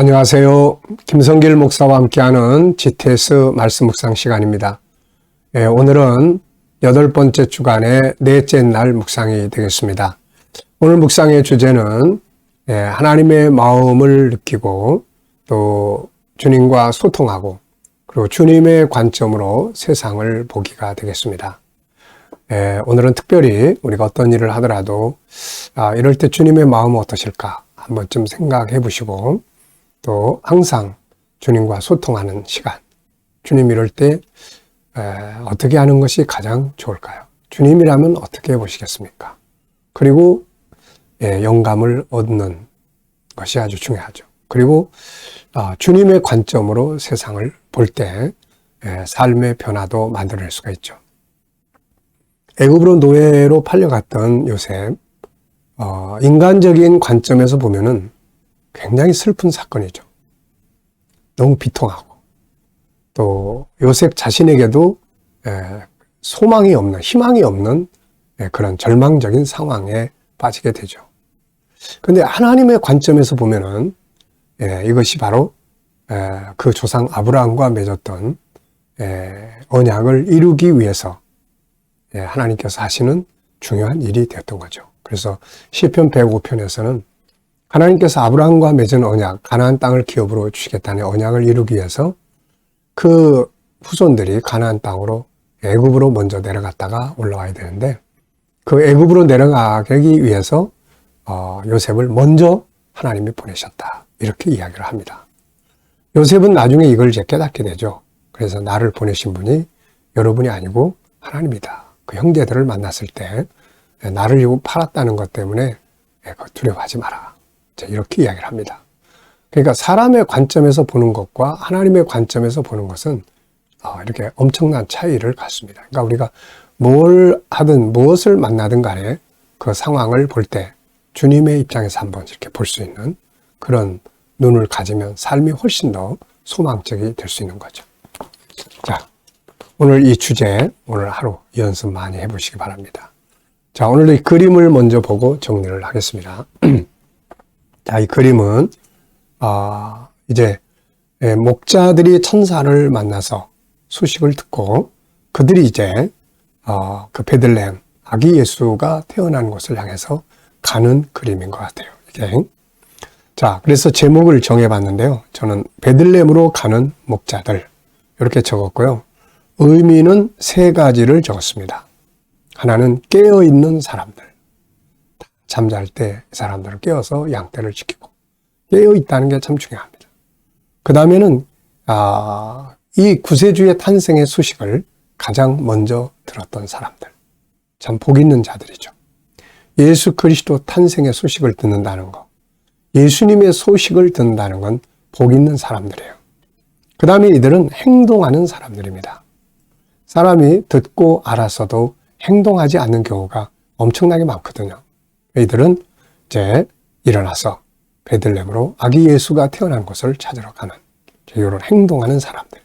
안녕하세요. 김성길 목사와 함께하는 GTS 말씀 묵상 시간입니다. 예, 오늘은 여덟 번째 주간의 넷째 날 묵상이 되겠습니다. 오늘 묵상의 주제는 예, 하나님의 마음을 느끼고 또 주님과 소통하고 그리고 주님의 관점으로 세상을 보기가 되겠습니다. 예, 오늘은 특별히 우리가 어떤 일을 하더라도 아, 이럴 때 주님의 마음은 어떠실까 한 번쯤 생각해 보시고 또 항상 주님과 소통하는 시간. 주님 이럴 때 에, 어떻게 하는 것이 가장 좋을까요? 주님이라면 어떻게 해보시겠습니까? 그리고 예, 영감을 얻는 것이 아주 중요하죠. 그리고 어, 주님의 관점으로 세상을 볼 때 삶의 변화도 만들어낼 수가 있죠. 애굽으로 노예로 팔려갔던 요셉, 어, 인간적인 관점에서 보면은 굉장히 슬픈 사건이죠. 너무 비통하고 또 요셉 자신에게도 소망이 없는 희망이 없는 그런 절망적인 상황에 빠지게 되죠. 근데 하나님의 관점에서 보면은 이것이 바로 그 조상 아브라함과 맺었던 언약을 이루기 위해서 하나님께서 하시는 중요한 일이 되었던 거죠. 그래서 시편 105편에서는 하나님께서 아브라함과 맺은 언약, 가나안 땅을 기업으로 주시겠다는 언약을 이루기 위해서 그 후손들이 가나안 땅으로 애굽으로 먼저 내려갔다가 올라와야 되는데 그 애굽으로 내려가기 위해서 어, 요셉을 먼저 하나님이 보내셨다. 이렇게 이야기를 합니다. 요셉은 나중에 이걸 이제 깨닫게 되죠. 그래서 나를 보내신 분이 여러분이 아니고 하나님이다. 그 형제들을 만났을 때 나를 팔았다는 것 때문에 두려워하지 마라. 이렇게 이야기를 합니다. 그러니까 사람의 관점에서 보는 것과 하나님의 관점에서 보는 것은 어, 이렇게 엄청난 차이를 갖습니다. 그러니까 우리가 뭘 하든 무엇을 만나든 간에 그 상황을 볼 때 주님의 입장에서 한번 이렇게 볼 수 있는 그런 눈을 가지면 삶이 훨씬 더 소망적이 될 수 있는 거죠. 자, 오늘 이 주제, 오늘 하루 연습 많이 해보시기 바랍니다. 자, 오늘도 이 그림을 먼저 보고 정리를 하겠습니다. 자, 이 그림은, 아, 이제, 예, 목자들이 천사를 만나서 소식을 듣고 그들이 이제, 어, 그 베들레헴, 아기 예수가 태어난 곳을 향해서 가는 그림인 것 같아요. 이게. 자, 그래서 제목을 정해봤는데요. 저는 베들레헴으로 가는 목자들. 이렇게 적었고요. 의미는 세 가지를 적었습니다. 하나는 깨어있는 사람들. 잠잘 때 사람들을 깨워서 양떼를 지키고 깨어 있다는 게 참 중요합니다. 그 다음에는 아, 이 구세주의 탄생의 소식을 가장 먼저 들었던 사람들 참 복 있는 자들이죠. 예수 그리스도 탄생의 소식을 듣는다는 것, 예수님의 소식을 듣는다는 건 복 있는 사람들이에요. 그 다음에 이들은 행동하는 사람들입니다. 사람이 듣고 알아서도 행동하지 않는 경우가 엄청나게 많거든요. 이들은 이제 일어나서 베들렘으로 아기 예수가 태어난 곳을 찾으러 가는 이런 행동하는 사람들.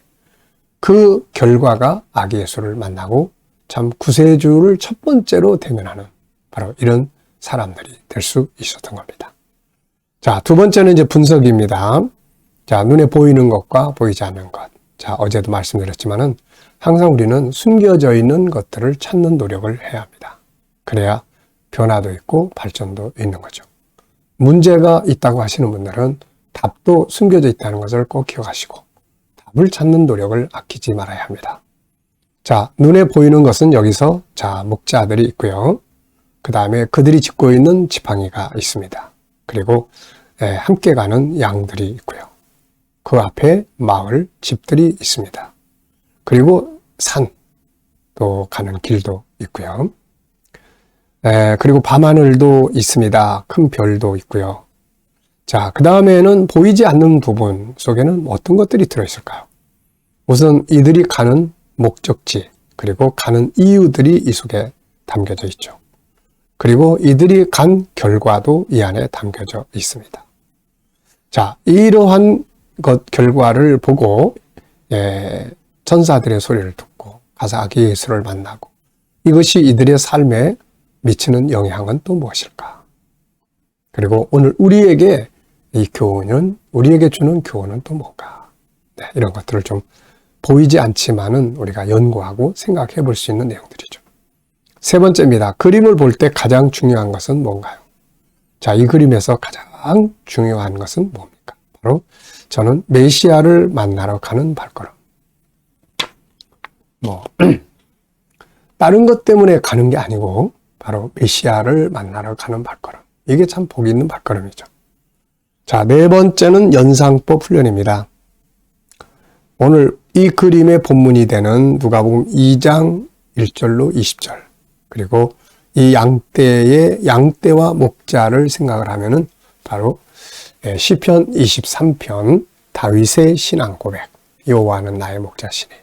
그 결과가 아기 예수를 만나고 참 구세주를 첫 번째로 대면하는 바로 이런 사람들이 될 수 있었던 겁니다. 자, 두 번째는 이제 분석입니다. 자, 눈에 보이는 것과 보이지 않는 것. 자, 어제도 말씀드렸지만은 항상 우리는 숨겨져 있는 것들을 찾는 노력을 해야 합니다. 그래야 변화도 있고 발전도 있는 거죠. 문제가 있다고 하시는 분들은 답도 숨겨져 있다는 것을 꼭 기억하시고 답을 찾는 노력을 아끼지 말아야 합니다. 자, 눈에 보이는 것은 여기서 자, 목자들이 있고요. 그 다음에 그들이 짓고 있는 지팡이가 있습니다. 그리고 예, 함께 가는 양들이 있고요. 그 앞에 마을, 집들이 있습니다. 그리고 산, 또 가는 길도 있고요. 에, 그리고 밤하늘도 있습니다. 큰 별도 있고요. 자, 그 다음에는 보이지 않는 부분 속에는 어떤 것들이 들어있을까요? 우선 이들이 가는 목적지, 그리고 가는 이유들이 이 속에 담겨져 있죠. 그리고 이들이 간 결과도 이 안에 담겨져 있습니다. 자, 이러한 것 결과를 보고 예, 천사들의 소리를 듣고 가서 아기 예수를 만나고 이것이 이들의 삶에 미치는 영향은 또 무엇일까? 그리고 오늘 우리에게 이 교훈은 우리에게 주는 교훈은 또 뭔가? 네, 이런 것들을 좀 보이지 않지만은 우리가 연구하고 생각해 볼 수 있는 내용들이죠. 세 번째입니다. 그림을 볼 때 가장 중요한 것은 뭔가요? 자, 이 그림에서 가장 중요한 것은 뭡니까? 바로 저는 메시아를 만나러 가는 발걸음. 뭐, 다른 것 때문에 가는 게 아니고, 바로 메시아를 만나러 가는 발걸음. 이게 참 복이 있는 발걸음이죠. 자, 네 번째는 연상법 훈련입니다. 오늘 이 그림의 본문이 되는 누가복음 2장 1절로 20절. 그리고 이 양떼의 양떼와 목자를 생각을 하면은 바로 예, 시편 23편 다윗의 신앙 고백. 여호와는 나의 목자시니. 네.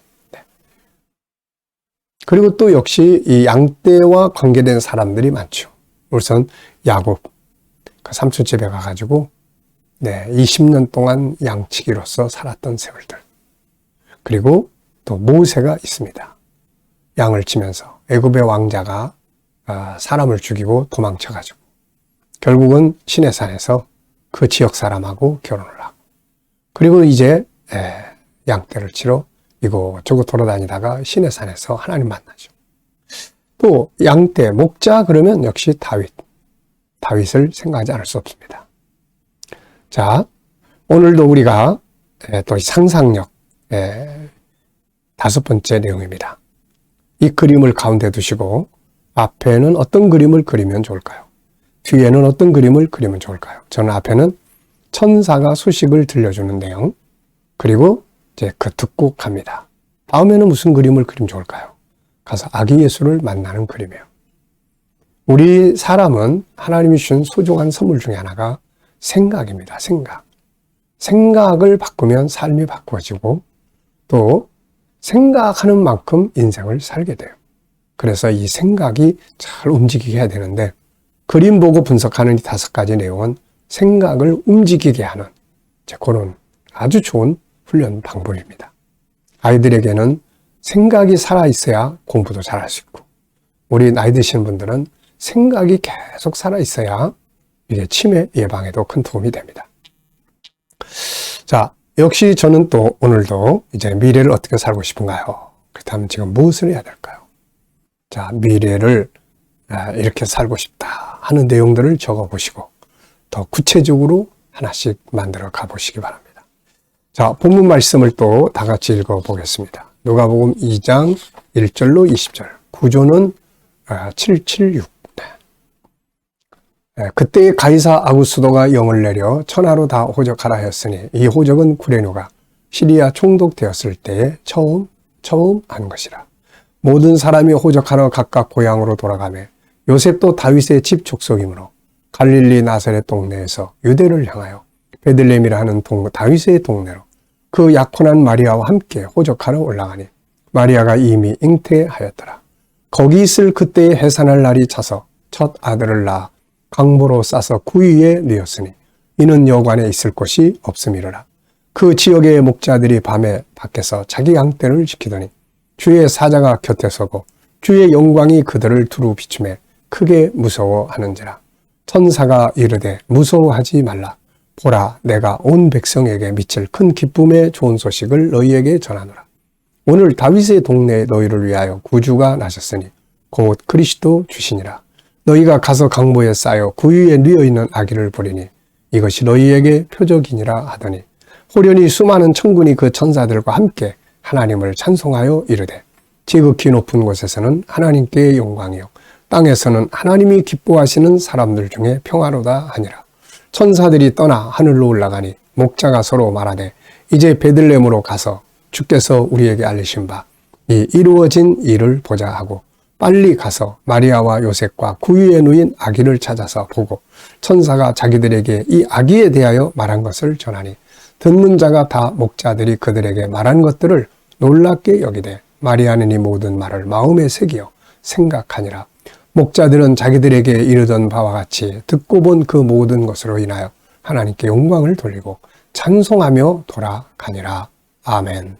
그리고 또 역시 이 양떼와 관계된 사람들이 많죠. 우선 야곱 그 삼촌 집에 가가지고 네 20년 동안 양치기로서 살았던 세월들. 그리고 또 모세가 있습니다. 양을 치면서 애굽의 왕자가 아, 사람을 죽이고 도망쳐가지고 결국은 시내산에서 그 지역 사람하고 결혼을 하고 그리고 이제 양떼를 치러 이곳저곳 돌아다니다가 시내산에서 하나님 만나죠. 또 양떼, 목자 그러면 역시 다윗. 다윗을 생각하지 않을 수 없습니다. 자, 오늘도 우리가 또 상상력 다섯 번째 내용입니다. 이 그림을 가운데 두시고 앞에는 어떤 그림을 그리면 좋을까요? 뒤에는 어떤 그림을 그리면 좋을까요? 저는 앞에는 천사가 소식을 들려주는 내용, 그리고 이제 그 듣고 갑니다. 다음에는 무슨 그림을 그리면 좋을까요? 가서 아기 예수를 만나는 그림이에요. 우리 사람은 하나님이 주신 소중한 선물 중에 하나가 생각입니다. 생각. 생각을 바꾸면 삶이 바꾸어지고 또 생각하는 만큼 인생을 살게 돼요. 그래서 이 생각이 잘 움직이게 해야 되는데 그림 보고 분석하는 이 다섯 가지 내용은 생각을 움직이게 하는 그런 아주 좋은 훈련 방법입니다. 아이들에게는 생각이 살아있어야 공부도 잘할 수 있고 우리 나이 드신 분들은 생각이 계속 살아있어야 이게 치매 예방에도 큰 도움이 됩니다. 자, 역시 저는 또 오늘도 이제 미래를 어떻게 살고 싶은가요? 그렇다면 지금 무엇을 해야 될까요? 자, 미래를 아, 이렇게 살고 싶다 하는 내용들을 적어 보시고 더 구체적으로 하나씩 만들어 가 보시기 바랍니다. 자, 본문 말씀을 또 다 같이 읽어 보겠습니다. 누가복음 2장 1절로 20절. 구조는 776. 네. 그때 가이사 아구스도가 영을 내려 천하로 다 호적하라 하였으니 이 호적은 구레누가 시리아 총독 되었을 때에 처음 처음 한 것이라. 모든 사람이 호적하러 각각 고향으로 돌아가며 요셉도 다윗의 집 족속이므로 갈릴리 나사렛 동네에서 유대를 향하여 베들레헴이라 하는 동, 다윗의 동네로 그 약혼한 마리아와 함께 호적하러 올라가니 마리아가 이미 잉태하였더라. 거기 있을 그때의 해산할 날이 차서 첫 아들을 낳아 강보로 싸서 구위에 누였으니 이는 여관에 있을 곳이 없음이로라. 그 지역의 목자들이 밤에 밖에서 자기 양떼를 지키더니 주의 사자가 곁에 서고 주의 영광이 그들을 두루 비춤에 크게 무서워하는지라. 천사가 이르되 무서워하지 말라. 보라 내가 온 백성에게 미칠 큰 기쁨의 좋은 소식을 너희에게 전하노라. 오늘 다윗의 동네에 너희를 위하여 구주가 나셨으니 곧 그리스도 주시니라. 너희가 가서 강보에 쌓여 구유에 누여 있는 아기를 보리니 이것이 너희에게 표적이니라 하더니 호련히 수많은 천군이 그 천사들과 함께 하나님을 찬송하여 이르되 지극히 높은 곳에서는 하나님께 영광이요 땅에서는 하나님이 기뻐하시는 사람들 중에 평화로다 하니라 천사들이 떠나 하늘로 올라가니 목자가 서로 말하되 이제 베들레헴으로 가서 주께서 우리에게 알리신 바 이 이루어진 일을 보자 하고 빨리 가서 마리아와 요셉과 구유에 누인 아기를 찾아서 보고 천사가 자기들에게 이 아기에 대하여 말한 것을 전하니 듣는 자가 다 목자들이 그들에게 말한 것들을 놀랍게 여기되 마리아는 이 모든 말을 마음에 새기어 생각하니라. 목자들은 자기들에게 이르던 바와 같이 듣고 본 그 모든 것으로 인하여 하나님께 영광을 돌리고 찬송하며 돌아가니라. 아멘.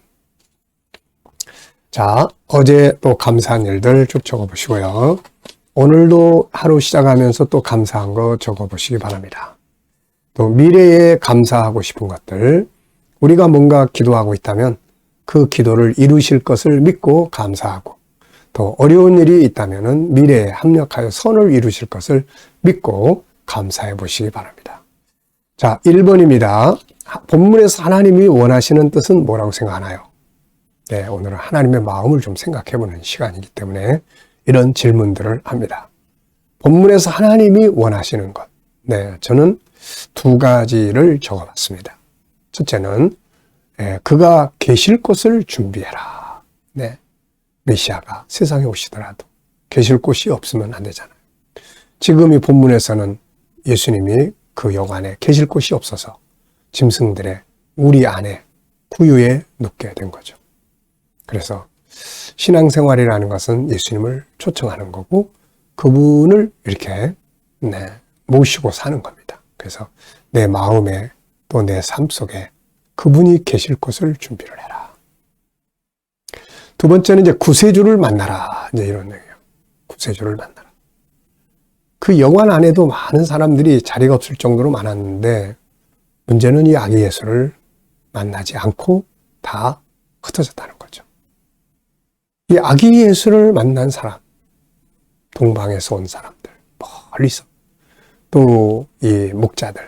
자, 어제 또 감사한 일들 쭉 적어 보시고요. 오늘도 하루 시작하면서 또 감사한 거 적어 보시기 바랍니다. 또 미래에 감사하고 싶은 것들, 우리가 뭔가 기도하고 있다면 그 기도를 이루실 것을 믿고 감사하고 또 어려운 일이 있다면 미래에 합력하여 선을 이루실 것을 믿고 감사해 보시기 바랍니다. 자, 1번입니다. 본문에서 하나님이 원하시는 뜻은 뭐라고 생각하나요? 네, 오늘은 하나님의 마음을 좀 생각해 보는 시간이기 때문에 이런 질문들을 합니다. 본문에서 하나님이 원하시는 것. 네, 저는 두 가지를 적어 봤습니다. 첫째는 예, 그가 계실 곳을 준비해라. 네. 메시아가 세상에 오시더라도 계실 곳이 없으면 안 되잖아요. 지금 이 본문에서는 예수님이 그 여관에 계실 곳이 없어서 짐승들의 우리 안에 구유에 눕게 된 거죠. 그래서 신앙생활이라는 것은 예수님을 초청하는 거고 그분을 이렇게 네, 모시고 사는 겁니다. 그래서 내 마음에 또 내 삶 속에 그분이 계실 곳을 준비를 해라. 두 번째는 이제 구세주를 만나라. 이제 이런 얘기예요. 구세주를 만나라. 그 여관 안에도 많은 사람들이 자리가 없을 정도로 많았는데 문제는 이 아기 예수를 만나지 않고 다 흩어졌다는 거죠. 이 아기 예수를 만난 사람, 동방에서 온 사람들, 멀리서 또 이 목자들,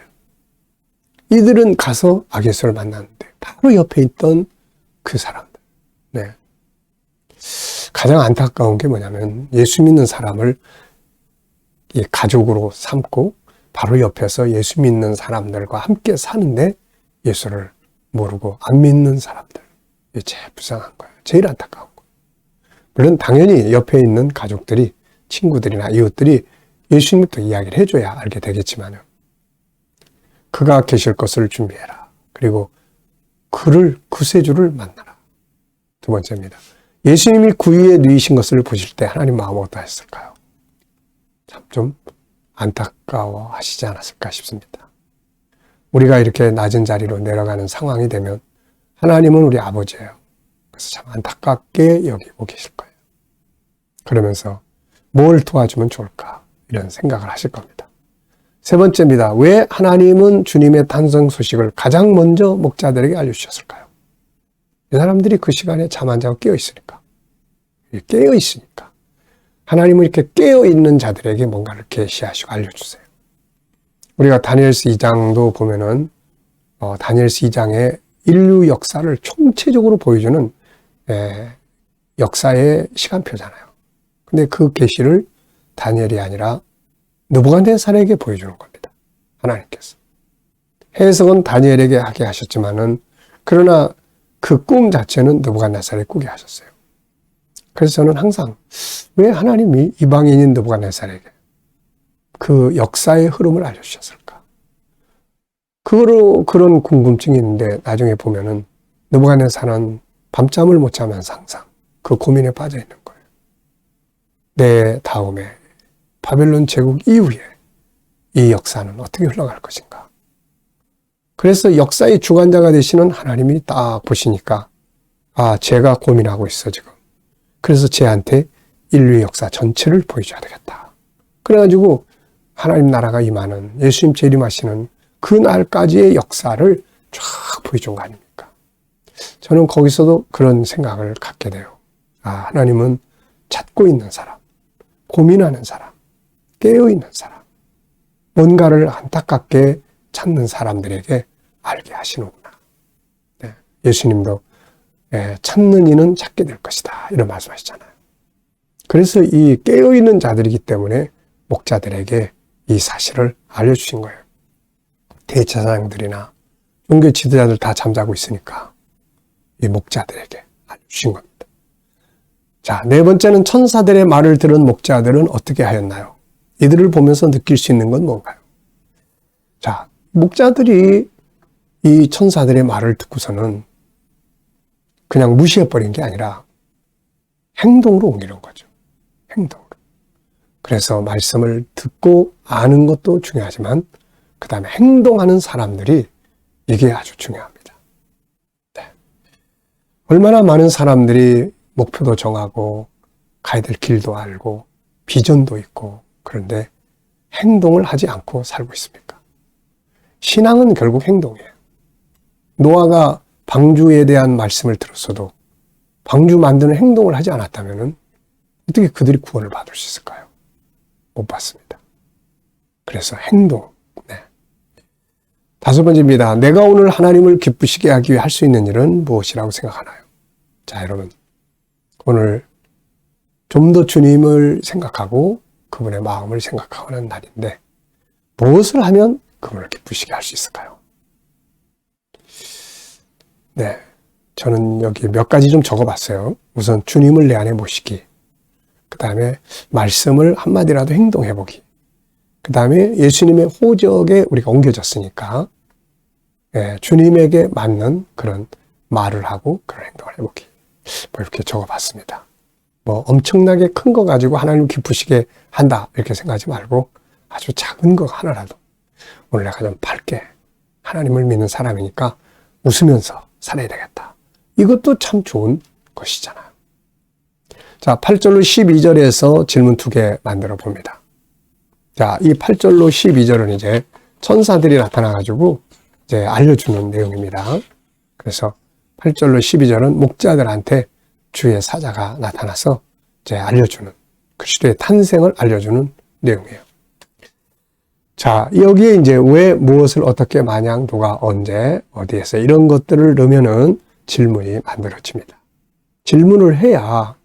이들은 가서 아게스를 만났는데 바로 옆에 있던 그 사람들. 네. 가장 안타까운 게 뭐냐면 예수 믿는 사람을 가족으로 삼고 바로 옆에서 예수 믿는 사람들과 함께 사는데 예수를 모르고 안 믿는 사람들. 이게 제일 불쌍한 거예요. 제일 안타까운 거예요. 물론 당연히 옆에 있는 가족들이 친구들이나 이웃들이 예수님부터 이야기를 해줘야 알게 되겠지만요. 그가 계실 것을 준비해라. 그리고 그를 구세주를 만나라. 두 번째입니다. 예수님이 구유에 누이신 것을 보실 때 하나님 마음은 어떠했을까요? 참 좀 안타까워 하시지 않았을까 싶습니다. 우리가 이렇게 낮은 자리로 내려가는 상황이 되면 하나님은 우리 아버지예요. 그래서 참 안타깝게 여기고 계실 거예요. 그러면서 뭘 도와주면 좋을까? 이런 생각을 하실 겁니다. 세 번째입니다. 왜 하나님은 주님의 탄생 소식을 가장 먼저 목자들에게 알려주셨을까요? 이 사람들이 그 시간에 잠 안 자고 깨어 있으니까. 깨어 있으니까. 하나님은 이렇게 깨어 있는 자들에게 뭔가를 계시하시고 알려주세요. 우리가 다니엘스 2장도 보면은 어, 다니엘스 2장의 인류 역사를 총체적으로 보여주는 에, 역사의 시간표잖아요. 근데 그 계시를 다니엘이 아니라 느부갓네살에게 보여주는 겁니다. 하나님께서. 해석은 다니엘에게 하게 하셨지만은 그러나 그 꿈 자체는 느부갓네살에 꾸게 하셨어요. 그래서 저는 항상 왜 하나님이 이방인인 느부갓네살에게 그 역사의 흐름을 알려주셨을까? 그거로 그런 궁금증이 있는데 나중에 보면은 느부갓네살은 밤잠을 못 자면서 항상 그 고민에 빠져 있는 거예요. 내 다음에 바벨론 제국 이후에 이 역사는 어떻게 흘러갈 것인가. 그래서 역사의 주관자가 되시는 하나님이 딱 보시니까 아, 제가 고민하고 있어, 지금. 그래서 쟤한테 인류 역사 전체를 보여줘야 되겠다. 그래가지고 하나님 나라가 임하는 예수님 재림하시는 그 날까지의 역사를 쫙 보여준 거 아닙니까? 저는 거기서도 그런 생각을 갖게 돼요. 아, 하나님은 찾고 있는 사람, 고민하는 사람, 깨어있는 사람, 뭔가를 안타깝게 찾는 사람들에게 알게 하시는구나. 네, 예수님도 예, 찾는 이는 찾게 될 것이다. 이런 말씀하시잖아요. 그래서 이 깨어있는 자들이기 때문에 목자들에게 이 사실을 알려주신 거예요. 대제사장들이나 종교 지도자들 다 잠자고 있으니까 이 목자들에게 알려주신 겁니다. 자, 네 번째는 천사들의 말을 들은 목자들은 어떻게 하였나요? 이들을 보면서 느낄 수 있는 건 뭔가요? 자, 목자들이 이 천사들의 말을 듣고서는 그냥 무시해버린 게 아니라 행동으로 옮기는 거죠. 행동으로. 그래서 말씀을 듣고 아는 것도 중요하지만 그 다음에 행동하는 사람들이 이게 아주 중요합니다. 네. 얼마나 많은 사람들이 목표도 정하고 가야 될 길도 알고 비전도 있고 그런데 행동을 하지 않고 살고 있습니까? 신앙은 결국 행동이에요. 노아가 방주에 대한 말씀을 들었어도 방주 만드는 행동을 하지 않았다면 어떻게 그들이 구원을 받을 수 있을까요? 못 받습니다. 그래서 행동. 네. 다섯 번째입니다. 내가 오늘 하나님을 기쁘시게 하기 위해 할 수 있는 일은 무엇이라고 생각하나요? 자, 여러분. 오늘 좀 더 주님을 생각하고 그분의 마음을 생각하는 날인데 무엇을 하면 그분을 기쁘시게 할 수 있을까요? 네. 저는 여기 몇 가지 좀 적어봤어요. 우선 주님을 내 안에 모시기. 그 다음에 말씀을 한마디라도 행동해보기. 그 다음에 예수님의 호적에 우리가 옮겨졌으니까, 예, 주님에게 맞는 그런 말을 하고 그런 행동을 해보기. 뭐 이렇게 적어봤습니다. 뭐 엄청나게 큰 거 가지고 하나님 기쁘시게 한다. 이렇게 생각하지 말고 아주 작은 거 하나라도 오늘 내가 좀 밝게 하나님을 믿는 사람이니까 웃으면서 살아야 되겠다. 이것도 참 좋은 것이잖아요. 자, 8절로 12절에서 질문 두 개 만들어 봅니다. 자, 이 8절로 12절은 이제 천사들이 나타나가지고 이제 알려주는 내용입니다. 그래서 8절로 12절은 목자들한테 주의 사자가 나타나서 이제 알려주는 그리스도의 탄생을 알려주는 내용이에요. 자, 여기에 이제 왜 무엇을 어떻게 마냥 누가 언제 어디에서 이런 것들을 넣으면은 질문이 만들어집니다. 질문을 해야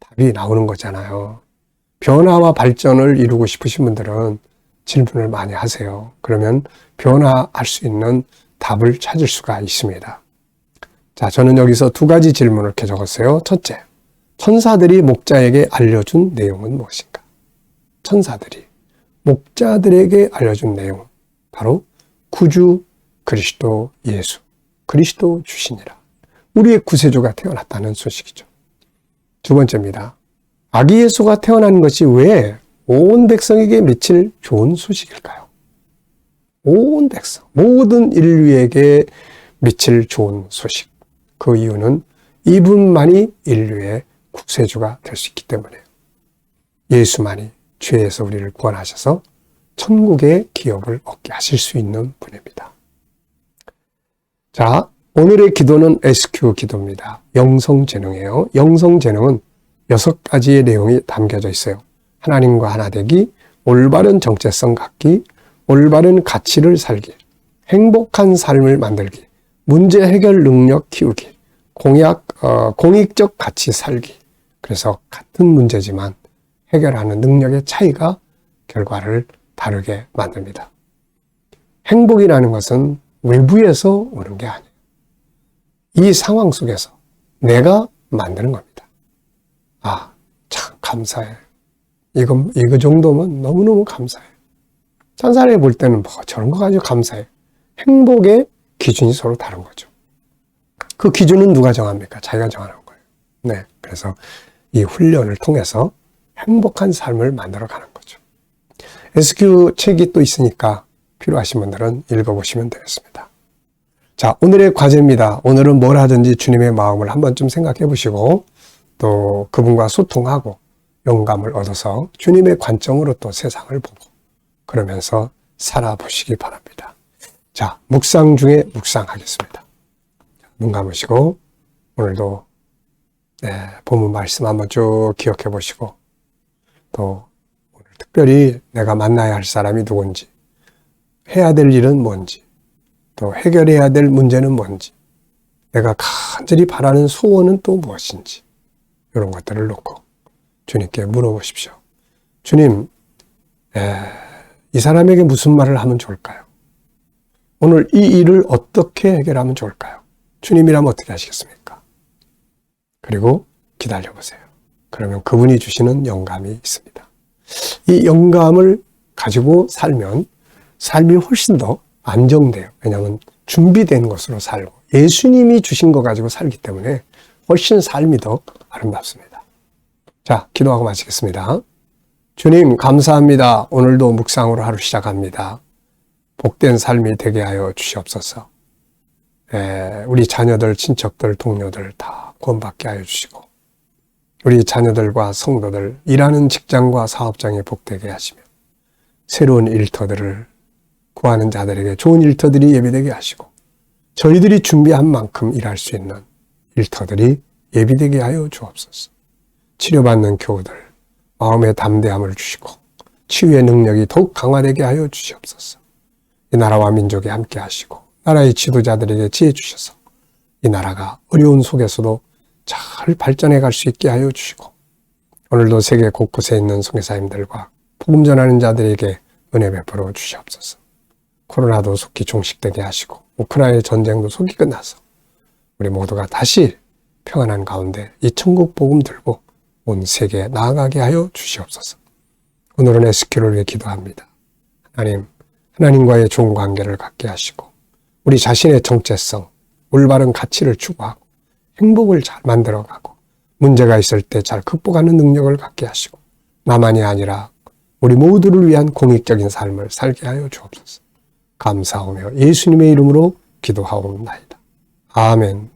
답이 나오는 거잖아요. 변화와 발전을 이루고 싶으신 분들은 질문을 많이 하세요. 그러면 변화할 수 있는 답을 찾을 수가 있습니다. 자, 저는 여기서 두 가지 질문을 이렇게 적었어요. 첫째, 천사들이 목자에게 알려준 내용은 무엇인가? 천사들이 목자들에게 알려준 내용, 바로 구주 그리스도 예수, 그리스도 주신이라. 우리의 구세주가 태어났다는 소식이죠. 두 번째입니다. 아기 예수가 태어난 것이 왜 온 백성에게 미칠 좋은 소식일까요? 온 백성, 모든 인류에게 미칠 좋은 소식. 그 이유는 이분만이 인류의 구세주가 될 수 있기 때문에요. 예수만이 죄에서 우리를 구원하셔서 천국의 기업을 얻게 하실 수 있는 분입니다. 자, 오늘의 기도는 SQ 기도입니다. 영성재능이에요. 영성재능은 여섯 가지의 내용이 담겨져 있어요. 하나님과 하나 되기, 올바른 정체성 갖기, 올바른 가치를 살기, 행복한 삶을 만들기, 문제 해결 능력 키우기, 공약, 어, 공익적 가치 살기. 그래서 같은 문제지만 해결하는 능력의 차이가 결과를 다르게 만듭니다. 행복이라는 것은 외부에서 오는 게 아니에요. 이 상황 속에서 내가 만드는 겁니다. 아, 참 감사해. 이거, 이거 정도면 너무너무 감사해. 딴 사람이 볼 때는 뭐 저런 거 가지고 감사해. 행복의 기준이 서로 다른 거죠. 그 기준은 누가 정합니까? 자기가 정하는 거예요. 네. 그래서 이 훈련을 통해서 행복한 삶을 만들어 가는 거죠. SQ 책이 또 있으니까 필요하신 분들은 읽어보시면 되겠습니다. 자, 오늘의 과제입니다. 오늘은 뭘 하든지 주님의 마음을 한 번쯤 생각해 보시고 또 그분과 소통하고 영감을 얻어서 주님의 관점으로 또 세상을 보고 그러면서 살아보시기 바랍니다. 자, 묵상 중에 묵상하겠습니다. 눈 감으시고 오늘도 네, 본문 말씀 한번 쭉 기억해 보시고 또 오늘 특별히 내가 만나야 할 사람이 누군지 해야 될 일은 뭔지 또 해결해야 될 문제는 뭔지, 내가 간절히 바라는 소원은 또 무엇인지, 이런 것들을 놓고 주님께 물어보십시오. 주님, 에, 이 사람에게 무슨 말을 하면 좋을까요? 오늘 이 일을 어떻게 해결하면 좋을까요? 주님이라면 어떻게 하시겠습니까? 그리고 기다려보세요. 그러면 그분이 주시는 영감이 있습니다. 이 영감을 가지고 살면 삶이 훨씬 더 안정돼요. 왜냐하면 준비된 것으로 살고 예수님이 주신 거 가지고 살기 때문에 훨씬 삶이 더 아름답습니다. 자, 기도하고 마치겠습니다. 주님, 감사합니다. 오늘도 묵상으로 하루 시작합니다. 복된 삶이 되게 하여 주시옵소서. 에, 우리 자녀들, 친척들, 동료들 다 구원받게 하여 주시고, 우리 자녀들과 성도들, 일하는 직장과 사업장에 복되게 하시며, 새로운 일터들을 구하는 자들에게 좋은 일터들이 예비되게 하시고 저희들이 준비한 만큼 일할 수 있는 일터들이 예비되게 하여 주옵소서. 치료받는 교우들 마음의 담대함을 주시고 치유의 능력이 더욱 강화되게 하여 주시옵소서. 이 나라와 민족에 함께 하시고 나라의 지도자들에게 지혜 주셔서 이 나라가 어려운 속에서도 잘 발전해 갈 수 있게 하여 주시고 오늘도 세계 곳곳에 있는 선교사님들과 복음 전하는 자들에게 은혜 베풀어 주시옵소서. 코로나도 속히 종식되게 하시고 우크라이나 전쟁도 속히 끝나서 우리 모두가 다시 평안한 가운데 이 천국 복음 들고 온 세계에 나아가게 하여 주시옵소서. 오늘은 에스키를 위해 기도합니다. 하나님, 하나님과의 좋은 관계를 갖게 하시고 우리 자신의 정체성, 올바른 가치를 추구하고 행복을 잘 만들어가고 문제가 있을 때 잘 극복하는 능력을 갖게 하시고 나만이 아니라 우리 모두를 위한 공익적인 삶을 살게 하여 주옵소서. 감사하며 예수님의 이름으로 기도하옵나이다. 아멘.